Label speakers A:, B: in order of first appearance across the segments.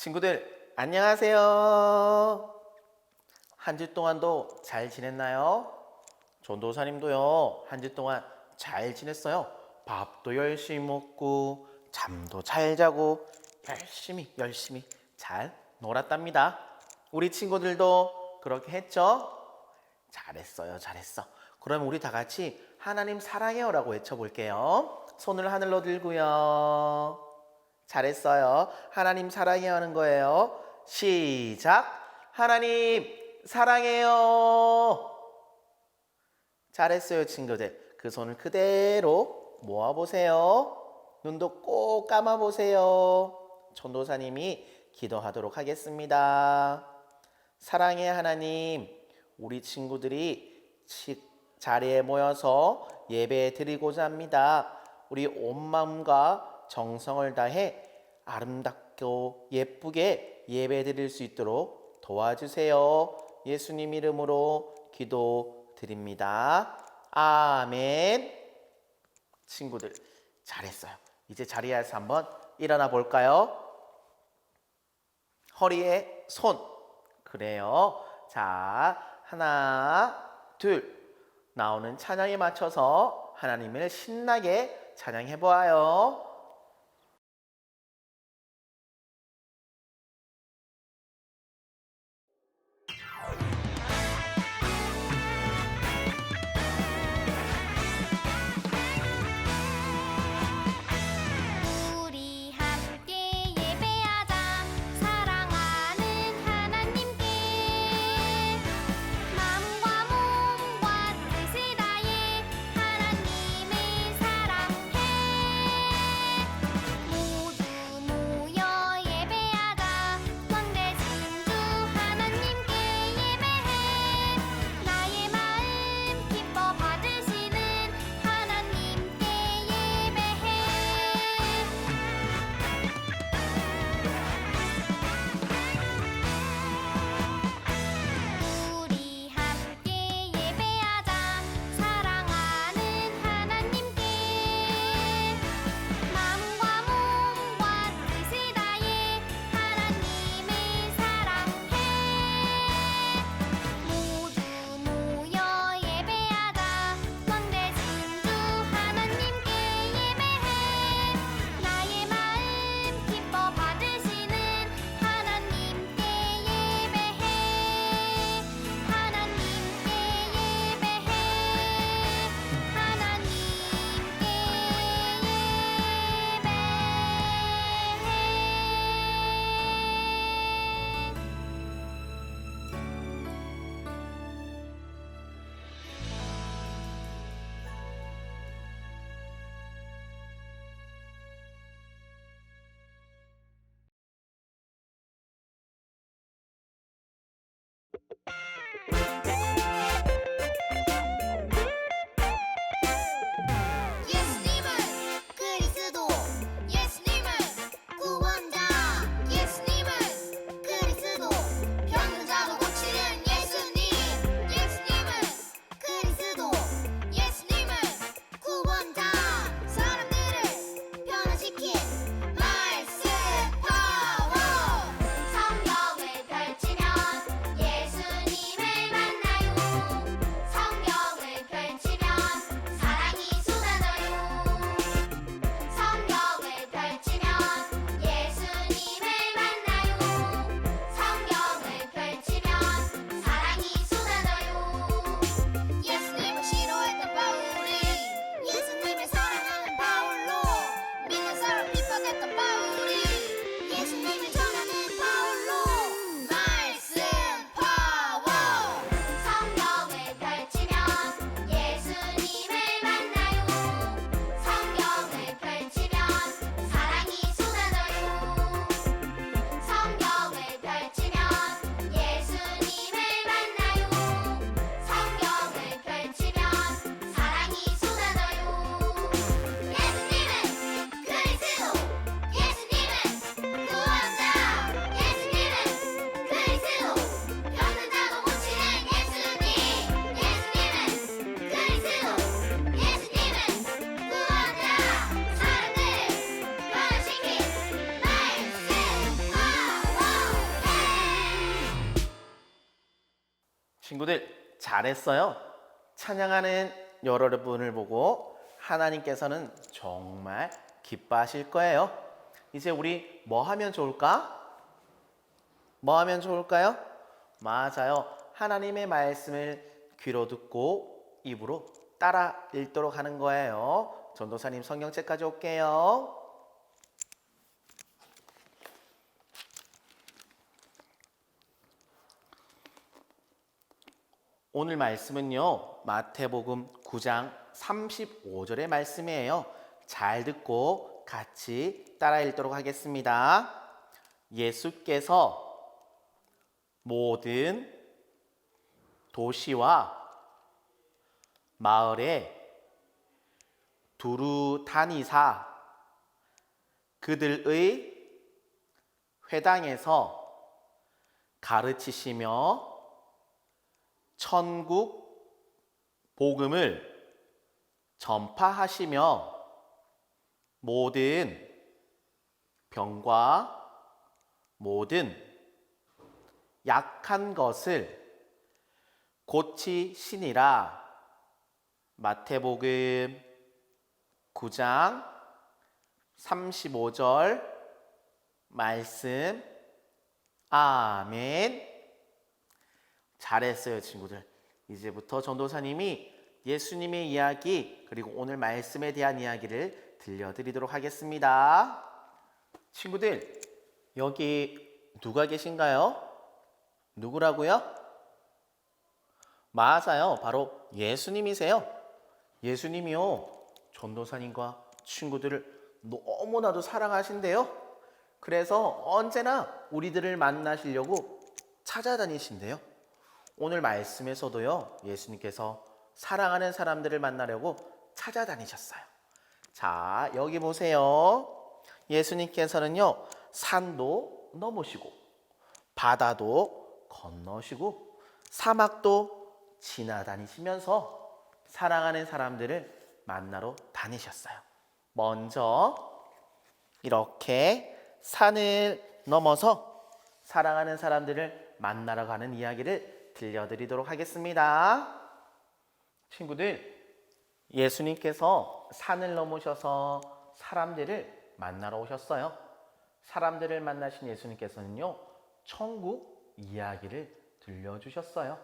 A: 친구들, 안녕하세요. 한 주 동안도 잘 지냈나요? 전도사님도요, 한 주 동안 잘 지냈어요. 밥도 열심히 먹고, 잠도 잘 자고, 열심히, 열심히 잘 놀았답니다. 우리 친구들도 그렇게 했죠? 잘했어요, 잘했어. 그럼 우리 다 같이 하나님 사랑해요라고 외쳐 볼게요. 손을 하늘로 들고요. 잘했어요. 하나님 사랑해요 하는 거예요. 시작. 하나님 사랑해요. 잘했어요, 친구들. 그 손을 그대로 모아보세요. 눈도 꼭 감아보세요. 전도사님이 기도하도록 하겠습니다. 사랑의 하나님, 우리 친구들이 식- 자리에 모여서 예배 드리고자 합니다. 우리 온 마음과 정성을 다해 아름답고 예쁘게 예배 드릴 수 있도록 도와주세요. 예수님 이름으로 기도 드립니다. 아멘. 친구들, 잘했어요. 이제 자리에서 한번 일어나 볼까요? 허리에 손. 그래요. 자, 하나, 둘. 나오는 찬양에 맞춰서 하나님을 신나게 찬양해 보아요. 친구들 잘했어요. 찬양하는 여러분을 보고 하나님께서는 정말 기뻐하실 거예요. 이제 우리 뭐 하면 좋을까? 뭐 하면 좋을까요? 맞아요. 하나님의 말씀을 귀로 듣고 입으로 따라 읽도록 하는 거예요. 전도사님 성경책 가져올게요. 오늘 말씀은요. 마태복음 9장 35절의 말씀이에요. 잘 듣고 같이 따라 읽도록 하겠습니다. 예수께서 모든 도시와 마을에 두루 다니사 그들의 회당에서 가르치시며 천국 복음을 전파하시며 모든 병과 모든 약한 것을 고치시니라. 마태복음 9장 35절 말씀. 아멘 잘했어요 친구들 이제부터 전도사님이 예수님의 이야기 그리고 오늘 말씀에 대한 이야기를 들려드리도록 하겠습니다 친구들 여기 누가 계신가요? 누구라고요? 맞아요. 바로 예수님이세요. 예수님이요. 전도사님과 친구들을 너무나도 사랑하신대요. 그래서 언제나 우리들을 만나시려고 찾아다니신대요. 오늘 말씀에서도요. 예수님께서 사랑하는 사람들을 만나려고 찾아다니셨어요. 자, 여기 보세요. 예수님께서는요. 산도 넘으시고 바다도 건너시고 사막도 지나다니시면서 사랑하는 사람들을 만나러 다니셨어요. 먼저 이렇게 산을 넘어서 사랑하는 사람들을 만나러 가는 이야기를 들려드리도록 하겠습니다. 친구들, 예수님께서 산을 넘으셔서 사람들을 만나러 오셨어요. 사람들을 만나신 예수님께서는요, 천국 이야기를 들려주셨어요.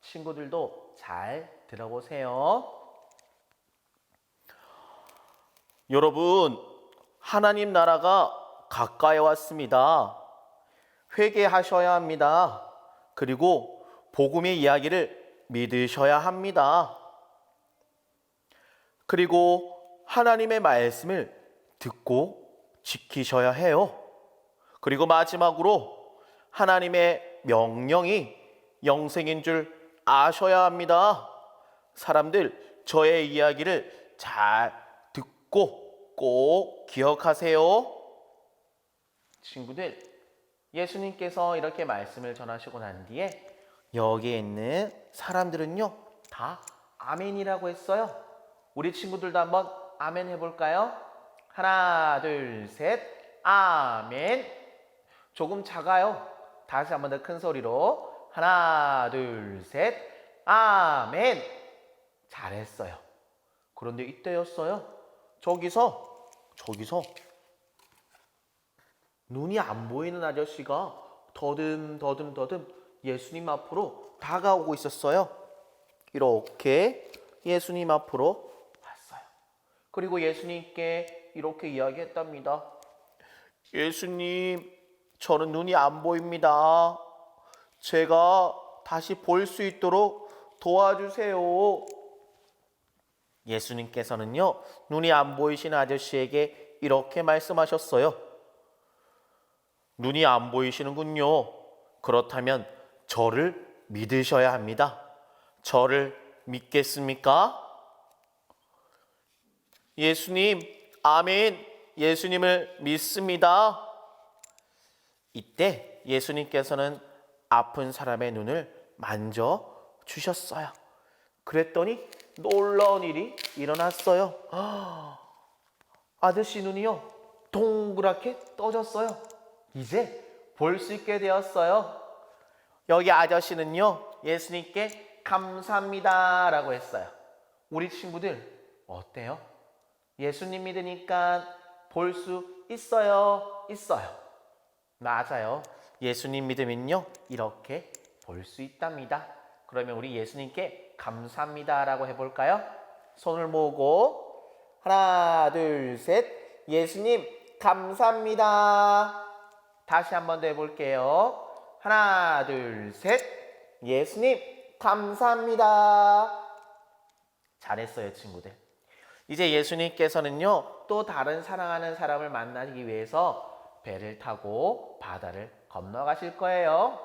A: 친구들도 잘 들어보세요. 여러분, 하나님 나라가 가까이 왔습니다. 회개하셔야 합니다. 그리고 복음의 이야기를 믿으셔야 합니다. 그리고 하나님의 말씀을 듣고 지키셔야 해요. 그리고 마지막으로 하나님의 명령이 영생인 줄 아셔야 합니다. 사람들, 저의 이야기를 잘 듣고 꼭 기억하세요. 친구들, 예수님께서 이렇게 말씀을 전하시고 난 뒤에 여기에 있는 사람들은요, 다 아멘이라고 했어요. 우리 친구들도 한번 아멘 해볼까요? 하나, 둘, 셋, 아멘. 조금 작아요. 다시 한번 더 큰 소리로. 하나, 둘, 셋, 아멘. 잘했어요. 그런데 이때였어요. 저기서, 저기서 눈이 안 보이는 아저씨가 더듬, 더듬, 더듬 예수님 앞으로 다가오고 있었어요. 이렇게 예수님 앞으로 왔어요. 그리고 예수님께 이렇게 이야기했답니다. 예수님, 저는 눈이 안 보입니다. 제가 다시 볼 수 있도록 도와주세요. 예수님께서는요, 눈이 안 보이신 아저씨에게 이렇게 말씀하셨어요. 눈이 안 보이시는군요. 그렇다면 저를 믿으셔야 합니다. 저를 믿겠습니까? 예수님, 아멘. 예수님을 믿습니다. 이때 예수님께서는 아픈 사람의 눈을 만져 주셨어요. 그랬더니 놀라운 일이 일어났어요. 아저씨 눈이요. 동그랗게 떠졌어요. 이제 볼 수 있게 되었어요. 여기 아저씨는요. 예수님께 감사합니다 라고 했어요. 우리 친구들 어때요? 예수님 믿으니까 볼 수 있어요, 있어요. 맞아요. 예수님 믿으면요 이렇게 볼 수 있답니다. 그러면 우리 예수님께 감사합니다 라고 해볼까요? 손을 모으고 하나, 둘, 셋. 예수님 감사합니다. 다시 한 번 더 해볼게요. 하나, 둘, 셋. 예수님 감사합니다. 잘했어요, 친구들. 이제 예수님께서는요, 또 다른 사랑하는 사람을 만나기 위해서 배를 타고 바다를 건너가실 거예요.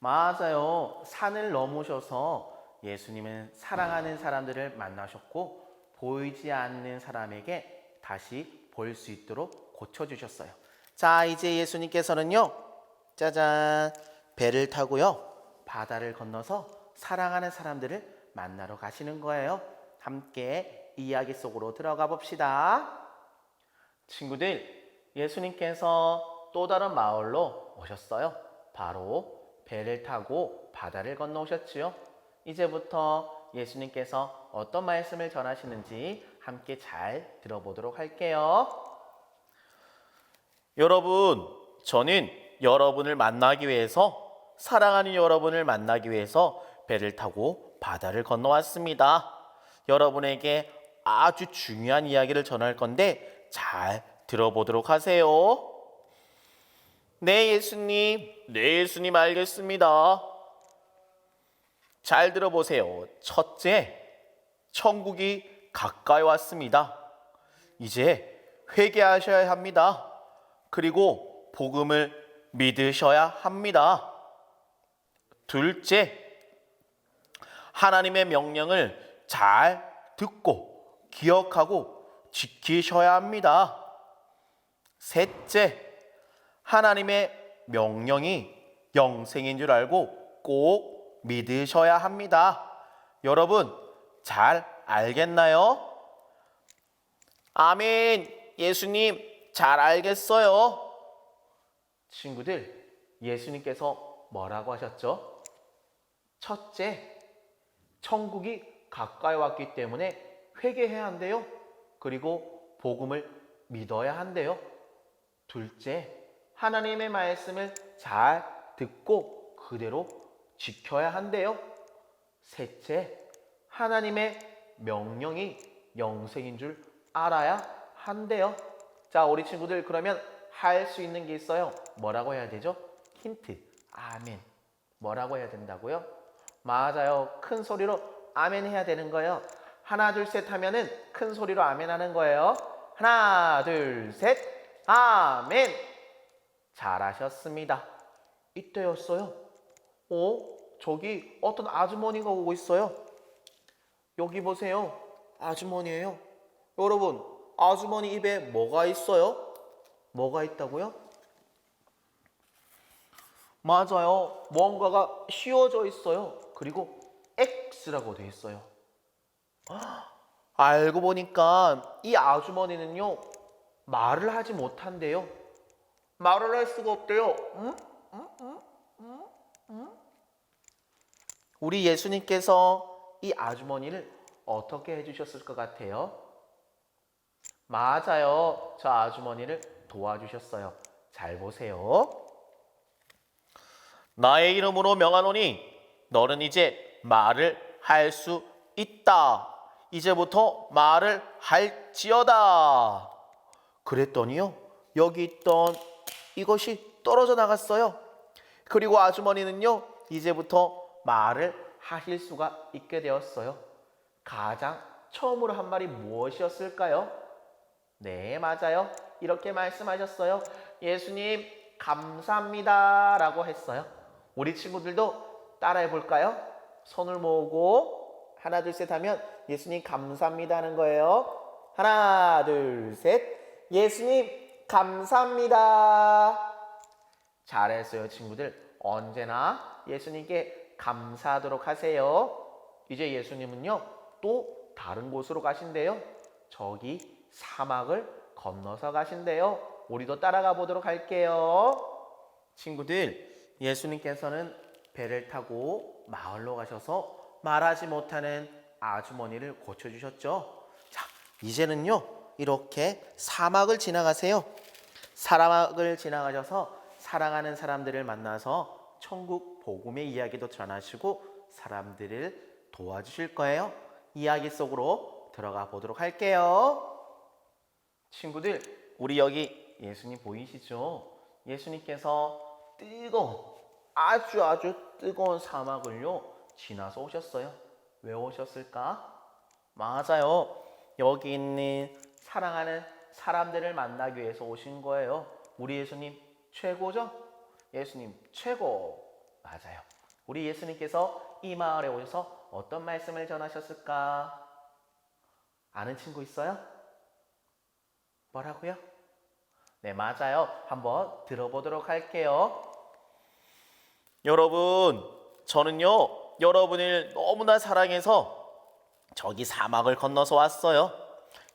A: 맞아요. 산을 넘으셔서 예수님은 사랑하는 사람들을 만나셨고, 보이지 않는 사람에게 다시 볼 수 있도록 고쳐주셨어요. 자, 이제 예수님께서는요, 짜잔, 배를 타고요, 바다를 건너서 사랑하는 사람들을 만나러 가시는 거예요. 함께 이야기 속으로 들어가 봅시다. 친구들, 예수님께서 또 다른 마을로 오셨어요. 바로 배를 타고 바다를 건너 오셨지요. 이제부터 예수님께서 어떤 말씀을 전하시는지 함께 잘 들어보도록 할게요. 여러분, 저는 여러분을 만나기 위해서 사랑하는 여러분을 만나기 위해서 배를 타고 바다를 건너왔습니다. 여러분에게 아주 중요한 이야기를 전할 건데 잘 들어보도록 하세요. 네, 예수님. 네, 예수님 알겠습니다. 잘 들어보세요. 첫째, 천국이 가까이 왔습니다. 이제 회개하셔야 합니다. 그리고 복음을 믿으셔야 합니다. 둘째, 하나님의 명령을 잘 듣고 기억하고 지키셔야 합니다. 셋째, 하나님의 명령이 영생인 줄 알고 꼭 믿으셔야 합니다. 여러분, 잘 알겠나요? 아멘. 예수님, 잘 알겠어요. 친구들, 예수님께서 뭐라고 하셨죠? 첫째, 천국이 가까이 왔기 때문에 회개해야 한대요. 그리고 복음을 믿어야 한대요. 둘째, 하나님의 말씀을 잘 듣고 그대로 지켜야 한대요. 셋째, 하나님의 명령이 영생인 줄 알아야 한대요. 자, 우리 친구들 그러면 할 수 있는 게 있어요. 뭐라고 해야 되죠? 힌트. 아멘. 뭐라고 해야 된다고요? 맞아요. 큰 소리로 아멘 해야 되는 거예요. 하나, 둘, 셋 하면은 큰 소리로 아멘 하는 거예요. 하나, 둘, 셋. 아멘. 잘하셨습니다. 이때였어요. 어? 저기 어떤 아주머니가 오고 있어요. 여기 보세요. 아주머니예요. 여러분, 아주머니 입에 뭐가 있어요? 뭐가 있다고요? 맞아요. 뭔가가 씌워져 있어요. 그리고 X라고 돼 있어요. 알고 보니까 이 아주머니는요, 말을 하지 못한대요. 말을 할 수가 없대요. 응? 우리 예수님께서 이 아주머니를 어떻게 해주셨을 것 같아요? 맞아요. 저 아주머니를 도와주셨어요. 잘 보세요. 나의 이름으로 명하노니 너는 이제 말을 할 수 있다. 이제부터 말을 할지어다. 그랬더니요. 여기 있던 이것이 떨어져 나갔어요. 그리고 아주머니는요. 이제부터 말을 하실 수가 있게 되었어요. 가장 처음으로 한 말이 무엇이었을까요? 네, 맞아요. 이렇게 말씀하셨어요. 예수님, 감사합니다. 라고 했어요. 우리 친구들도 따라해 볼까요? 손을 모으고 하나, 둘, 셋 하면 예수님 감사합니다 하는 거예요. 하나, 둘, 셋. 예수님, 감사합니다. 잘했어요, 친구들. 언제나 예수님께 감사하도록 하세요. 이제 예수님은요, 또 다른 곳으로 가신대요. 저기 사막을 건너서 가신대요. 우리도 따라가 보도록 할게요. 친구들, 예수님께서는 배를 타고 마을로 가셔서 말하지 못하는 아주머니를 고쳐주셨죠. 자, 이제는요, 이렇게 사막을 지나가세요. 사막을 지나가셔서 사랑하는 사람들을 만나서 천국 복음의 이야기도 전하시고 사람들을 도와주실 거예요. 이야기 속으로 들어가 보도록 할게요. 친구들, 우리 여기 예수님 보이시죠? 예수님께서 뜨거운, 아주 아주 뜨거운 사막을요, 지나서 오셨어요. 왜 오셨을까? 맞아요. 여기 있는 사랑하는 사람들을 만나기 위해서 오신 거예요. 우리 예수님 최고죠? 예수님 최고. 맞아요. 우리 예수님께서 이 마을에 오셔서 어떤 말씀을 전하셨을까? 아는 친구 있어요? 뭐라고요? 네, 맞아요. 한번 들어보도록 할게요. 여러분, 저는요, 여러분을 너무나 사랑해서 저기 사막을 건너서 왔어요.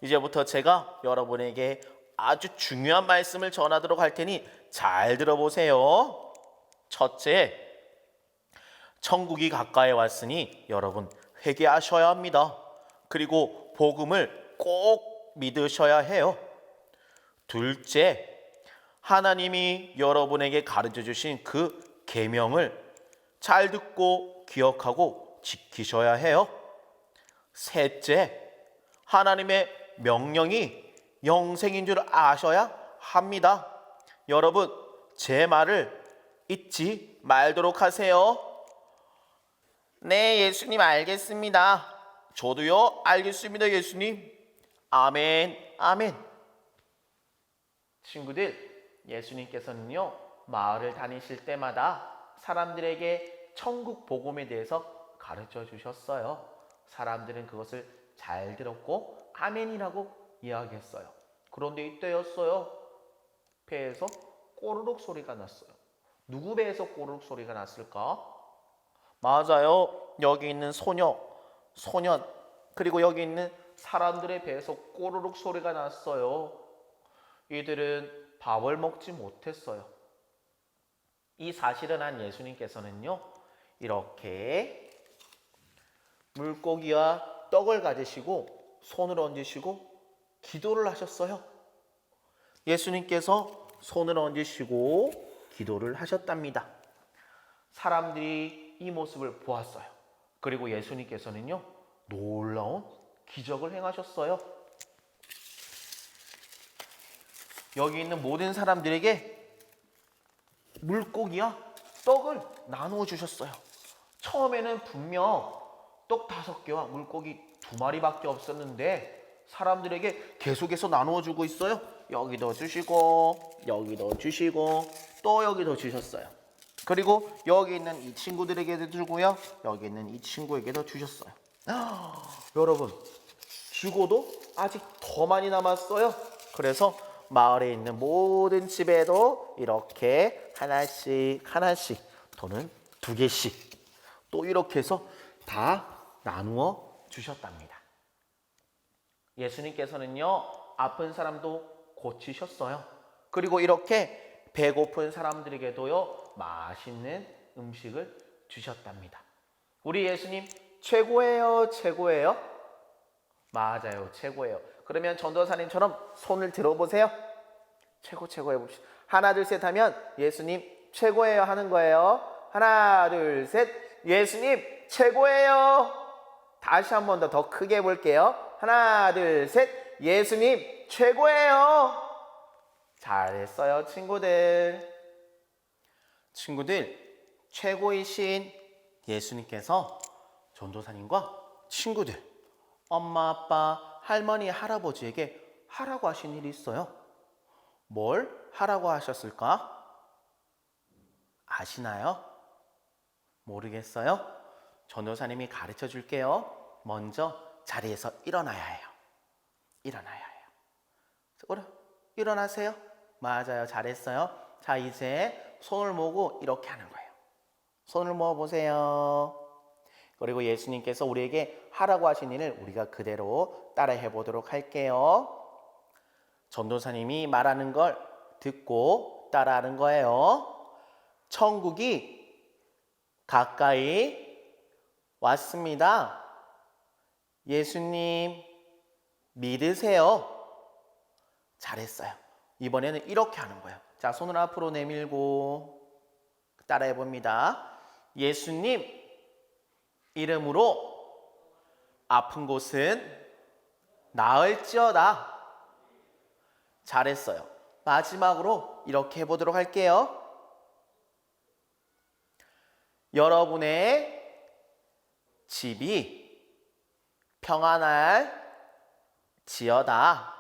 A: 이제부터 제가 여러분에게 아주 중요한 말씀을 전하도록 할 테니 잘 들어보세요. 첫째, 천국이 가까이 왔으니 여러분 회개하셔야 합니다. 그리고 복음을 꼭 믿으셔야 해요. 둘째, 하나님이 여러분에게 가르쳐 주신 그 계명을 잘 듣고 기억하고 지키셔야 해요. 셋째, 하나님의 명령이 영생인 줄 아셔야 합니다. 여러분, 제 말을 잊지 말도록 하세요. 네, 예수님 알겠습니다. 저도요, 알겠습니다, 예수님. 아멘, 아멘. 친구들, 예수님께서는요, 마을을 다니실 때마다 사람들에게 천국 복음에 대해서 가르쳐 주셨어요. 사람들은 그것을 잘 들었고, 아멘이라고 이야기했어요. 그런데 이때였어요. 배에서 꼬르륵 소리가 났어요. 누구 배에서 꼬르륵 소리가 났을까? 맞아요. 여기 있는 소녀, 소년, 그리고 여기 있는 사람들의 배에서 꼬르륵 소리가 났어요. 이들은 밥을 먹지 못했어요. 이 사실을 한 예수님께서는요, 이렇게 물고기와 떡을 가지시고 손을 얹으시고 기도를 하셨어요. 예수님께서 손을 얹으시고 기도를 하셨답니다. 사람들이 이 모습을 보았어요. 그리고 예수님께서는요, 놀라운 기적을 행하셨어요. 여기 있는 모든 사람들에게 물고기와 떡을 나누어 주셨어요. 처음에는 분명 떡 다섯 개와 물고기 두 마리밖에 없었는데 사람들에게 계속해서 나누어 주고 있어요. 여기도 주시고 여기도 주시고 또 여기도 주셨어요. 그리고 여기 있는 이 친구들에게도 주고요. 여기 있는 이 친구에게도 주셨어요. 여러분 주고도 아직 더 많이 남았어요. 그래서 마을에 있는 모든 집에도 이렇게 하나씩 하나씩 또는 두 개씩 또 이렇게 해서 다 나누어 주셨답니다. 예수님께서는요 아픈 사람도 고치셨어요. 그리고 이렇게 배고픈 사람들에게도요 맛있는 음식을 주셨답니다. 우리 예수님 최고예요, 최고예요. 맞아요, 최고예요. 그러면 전도사님처럼 손을 들어보세요. 최고 최고 해봅시다. 하나 둘 셋 하면 예수님 최고예요 하는 거예요. 하나 둘 셋. 예수님 최고예요. 다시 한 번 더 더 크게 해볼게요. 하나 둘 셋. 예수님 최고예요. 잘했어요, 친구들. 친구들, 최고이신 예수님께서 전도사님과 친구들, 엄마, 아빠, 할머니, 할아버지에게 하라고 하신 일이 있어요. 뭘 하라고 하셨을까? 아시나요? 모르겠어요? 전도사님이 가르쳐 줄게요. 먼저 자리에서 일어나야 해요. 일어나야 해요. 그래, 일어나세요. 맞아요. 잘했어요. 자, 이제 손을 모으고 이렇게 하는 거예요. 손을 모아 보세요. 그리고 예수님께서 우리에게 하라고 하신 일을 우리가 그대로 따라해 보도록 할게요. 전도사님이 말하는 걸 듣고 따라하는 거예요. 천국이 가까이 왔습니다. 예수님 믿으세요. 잘했어요. 이번에는 이렇게 하는 거예요. 자, 손을 앞으로 내밀고 따라해 봅니다. 예수님 이름으로 아픈 곳은 나을지어다. 잘했어요. 마지막으로 이렇게 해보도록 할게요. 여러분의 집이 평안할 지어다.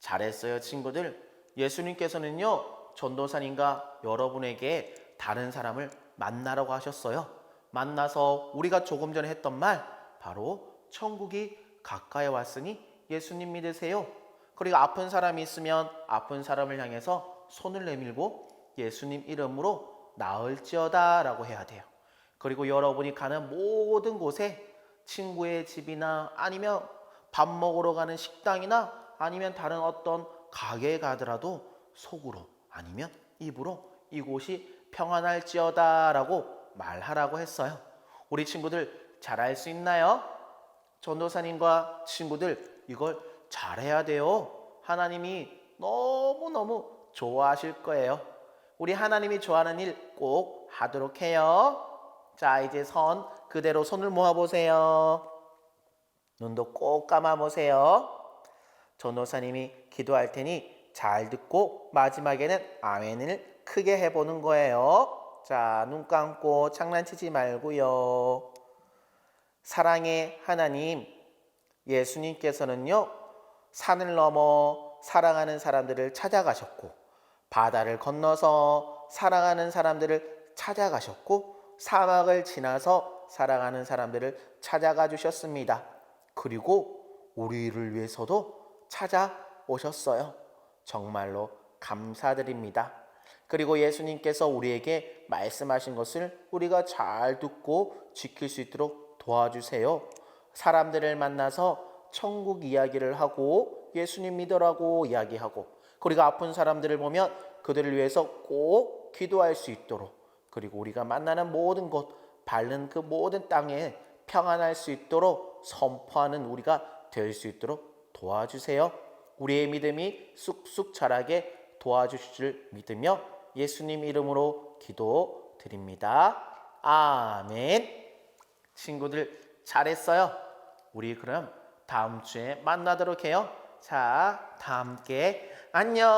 A: 잘했어요, 친구들. 예수님께서는요, 전도사님과 여러분에게 다른 사람을 만나라고 하셨어요. 만나서 우리가 조금 전에 했던 말, 바로 천국이 가까이 왔으니 예수님 믿으세요. 그리고 아픈 사람이 있으면 아픈 사람을 향해서 손을 내밀고 예수님 이름으로 나을지어다 라고 해야 돼요. 그리고 여러분이 가는 모든 곳에 친구의 집이나 아니면 밥 먹으러 가는 식당이나 아니면 다른 어떤 가게에 가더라도 속으로 아니면 입으로 이곳이 평안할지어다 라고 말하라고 했어요. 우리 친구들 잘할 수 있나요? 전도사님과 친구들 이걸 잘해야 돼요. 하나님이 너무너무 좋아하실 거예요. 우리 하나님이 좋아하는 일 꼭 하도록 해요. 자, 이제 선 그대로 손을 모아 보세요. 눈도 꼭 감아 보세요. 전도사님이 기도할 테니 잘 듣고 마지막에는 아멘을 크게 해 보는 거예요. 자, 눈 감고 장난치지 말고요. 사랑의 하나님, 예수님께서는요, 산을 넘어 사랑하는 사람들을 찾아가셨고, 바다를 건너서 사랑하는 사람들을 찾아가셨고, 사막을 지나서 사랑하는 사람들을 찾아가 주셨습니다. 그리고 우리를 위해서도 찾아오셨어요. 정말로 감사드립니다. 그리고 예수님께서 우리에게 말씀하신 것을 우리가 잘 듣고 지킬 수 있도록 도와주세요. 사람들을 만나서 천국 이야기를 하고 예수님 믿으라고 이야기하고 그리고 아픈 사람들을 보면 그들을 위해서 꼭 기도할 수 있도록 그리고 우리가 만나는 모든 곳 밟는 그 모든 땅에 평안할 수 있도록 선포하는 우리가 될 수 있도록 도와주세요. 우리의 믿음이 쑥쑥 자라게 도와주실 믿으며 예수님 이름으로 기도 드립니다. 아멘. 친구들 잘했어요. 우리 그럼 다음 주에 만나도록 해요. 자, 다 함께 안녕.